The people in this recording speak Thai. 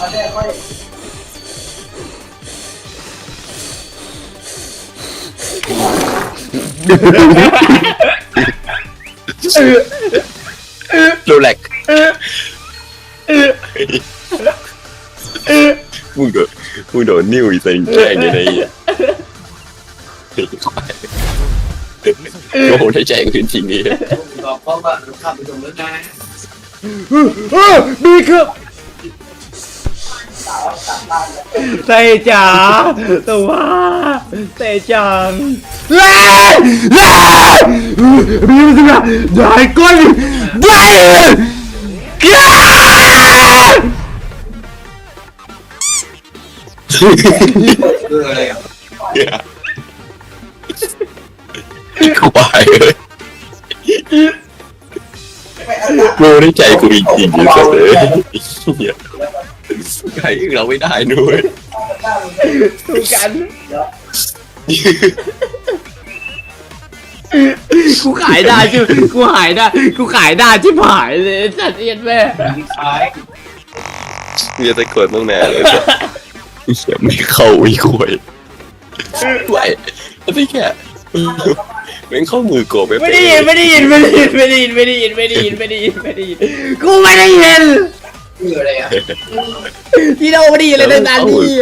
โรเล็กมึงโดนมึงโดนนิ้วอีสันแกล้งยังไงอะโอ้โหได้ใจกูจริงๆนี่ บอกพ่อว่าขับไปตรงนั้นนะเออมีคือ เตจ๋าตัวเตจังเฮ้ยเฮ้ยมีมันสิครับได้ก้อนได้เฮ้ยคืออะไรอะควายเลยโง่ได้ใจกูจริงๆเลย ไก่เราไม่ได้นุ้ยดูกันกูขายได้ชิบกูขายได้กูขายได้ที่ผายเลยไอ้สัตว์เอียนแม่มีแต่กดมั่งแน่เลยเสียไม่เข้าอีกวยด้วยอันนี้แค่เว้นข้อมือโกบไม่ได้ยินไม่ได้ยินไม่ได้ยินไม่ได้ยินไม่ได้ยินไม่ได้ยินไม่ได้ยินกูไม่ได้ยิน อยู่เลยอะพี่โดพอดีเลยนะนี่